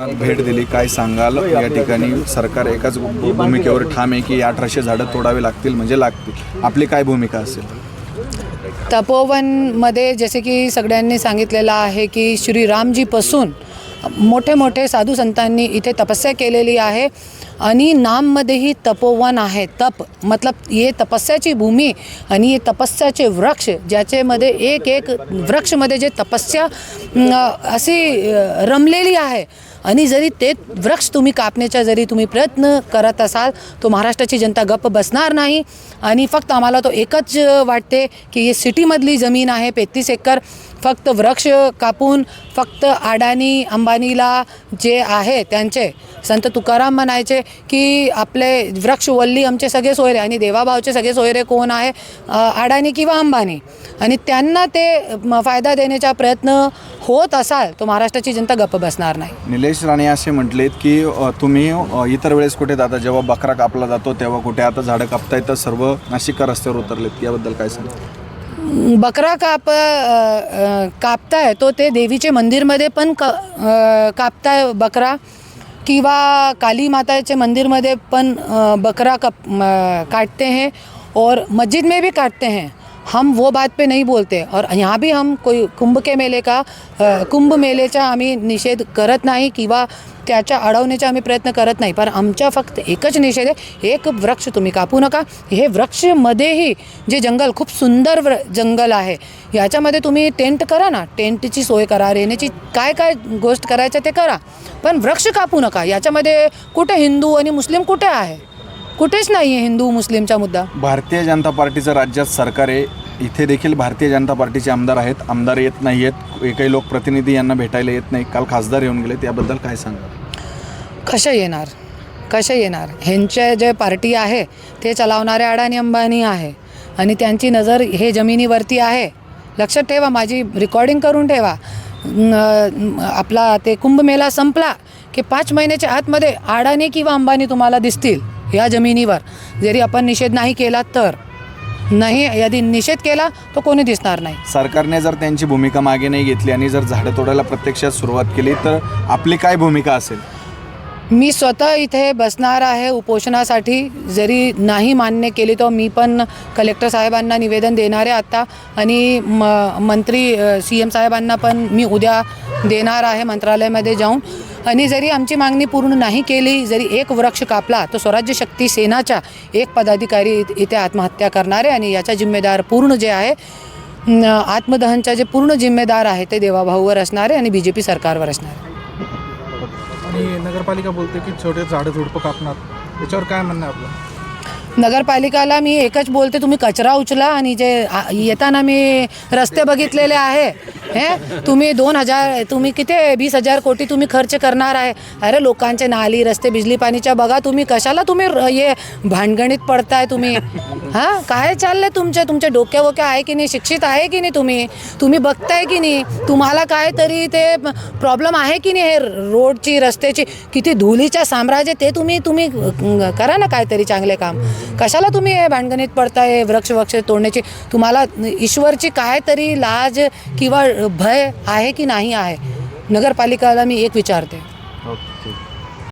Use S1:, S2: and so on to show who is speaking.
S1: भेट दिली. काय सांगाल? या ठिकाणी सरकार एकाच भूमिकेवर ठाम आहे की अठराशे झाडं तोडावी लागतील म्हणजे लागतील. आपली काय भूमिका असेल?
S2: तपोवनमध्ये जसे की सगळ्यांनी सांगितलेलं आहे की श्रीरामजीपासून मोठे मोठे साधू संतांनी इथे तपस्या केलेली आहे. आणि नाममध्येही तपोवन आहे. तप मतलब ये तपस्याची भूमी आणि हे तपस्याचे वृक्ष ज्याच्यामध्ये एक एक वृक्षमध्ये जे तपस्या अशी रमलेली आहे. आणि जरी ते वृक्ष तुम्ही कापण्याचा जरी तुम्ही प्रयत्न करत असाल तो महाराष्ट्राची जनता गप्प बसणार नाही. आणि फक्त आम्हाला तो एकच वाटते की ही सिटीमधली जमीन आहे पेतीस एकर फक्त वृक्ष कापून फक्त अडाणी अंबानीला जे आहे त्यांचे संत तुकाराम म्हणायचे की आपले वृक्ष वल्ली आमचे सगळे सोयरे आणि देवाभावचे सगळे सोयरे कोण आहे? अडाणी किंवा अंबानी? आणि त्यांना ते फायदा देण्याचा प्रयत्न होत असाल तर महाराष्ट्राची जनता गप्प बसणार नाही.
S1: निलेश राणे असे म्हटलेत की तुम्ही इतर वेळेस कुठे जाता? जेव्हा बकरा कापला जातो तेव्हा कुठे आता झाडं कापताय? तर सर्व नाशिककर रस्त्यावर उतरलेत. याबद्दल काय सांगा?
S2: बकरा काप कापताय तो ते देवीचे मंदिरमध्ये पण क कापताय बकरा. किंवा काली माताचे मंदिरमध्ये पण बकरा कप काटते हैं और मस्जिद में भी काटते हैं। हम वो बात पे नहीं बोलते और यहाँ भी हम कोई कुंभ के मेले का कुंभ मेलेचा आम्ही निषेध करत नाही किंवा त्याच्या अडवण्याचा आम्ही प्रयत्न करत नाही पण आमच्या फक्त एकच निषेध आहे एक वृक्ष तुम्ही कापू नका हे वृक्षमध्येही जे जंगल खूप सुंदर व्र जंगल आहे याच्यामध्ये तुम्ही टेंट करा ना टेंटची सोय करा रेण्याची काय काय गोष्ट करायचं ते करा पण वृक्ष कापू नका याच्यामध्ये कुठे हिंदू आणि मुस्लिम कुठे आहे? कुठेच नाही आहे हिंदू मुस्लिमचा मुद्दा.
S1: भारतीय जनता पार्टीचं राज्यात सरकार आहे. इथे देखील भारतीय जनता पार्टीचे आमदार आहेत. आमदार येत नाही आहेत. एकही लोकप्रतिनिधी यांना भेटायला येत नाही. काल खासदार येऊन गेले त्याबद्दल काय सांगा
S2: कशा येणार? कशा येणार? ह्यांचे जे पार्टी आहे ते चालवणारे अडाणी अंबानी आहे. आणि त्यांची नजर हे जमिनीवरती आहे. लक्षात ठेवा माझी रेकॉर्डिंग करून ठेवा. आपला ते कुंभमेळा संपला की पाच महिन्याच्या आतमध्ये अडाणी किंवा अंबानी तुम्हाला दिसतील. या जमिनीवर. जरी आपण निषेध नाही केला तर. नाही यदि निषेध केला तर कोणी दिसणार नाही.
S1: सरकारने जर त्यांची भूमिका मागे नाही घेतली आणि जर झाडं तोडायला प्रत्यक्षात सुरुवात केली तर आपली काय भूमिका असेल?
S2: मी स्वतः इथे बसणार आहे उपोषणासाठी. जरी नाही मान्य केली तर मी पण कलेक्टर साहेबांना निवेदन देणार आहे आत्ता आणि म मंत्री सी एम साहेबांना पण मी उद्या देणार आहे मंत्रालयामध्ये जाऊन. आणि जरी आमची मागणी पूर्ण नाही केली जरी एक वृक्ष कापला तर स्वराज्य शक्ती सेनाच्या एक पदाधिकारी इथे- आत्महत्या करणारे आणि याचा जिम्मेदार पूर्ण जे आहे आत्मदहनच्या जे पूर्ण जिम्मेदार आहे ते देवाभाऊवर असणारे आणि बी जे पी सरकारवर असणारे.
S3: आणि नगरपालिका बोलते की छोटे झाडं झुडपं कापणार. याच्यावर काय म्हणणं आपलं?
S2: नगरपालिकाला मी एकच बोलते तुम्ही कचरा उचला आणि जे येताना मी रस्ते बघितलेले आहे हे? तुम्ही दोन हजार तुम्ही किती वीस हजार कोटी तुम्ही खर्च करणार आहे. अरे लोकांचे नाली रस्ते बिजली पाणीच्या बघा तुम्ही कशाला तुम्ही र- हे भानगणित पडताय तुम्ही? हां? काय चाललंय तुमचे? तुमचे डोक्या वोक्या आहे की नाही? शिक्षित आहे की नाही तुम्ही? तुम्ही बघताय की नाही? तुम्हाला काय तरी ते प्रॉब्लेम आहे की नाही हे रोडची रस्त्याची? किती धुलीच्या साम्राज्य ते तुम्ही तुम्ही करा ना काहीतरी चांगले काम. कशाला तुम्ही हे भांडगणीत पडताय वृक्ष वृक्ष तोडण्याची? तुम्हाला ईश्वरची काय तरी लाज किंवा भय आहे की नाही आहे? नगरपालिकाला मी एक विचारते.
S1: ओके.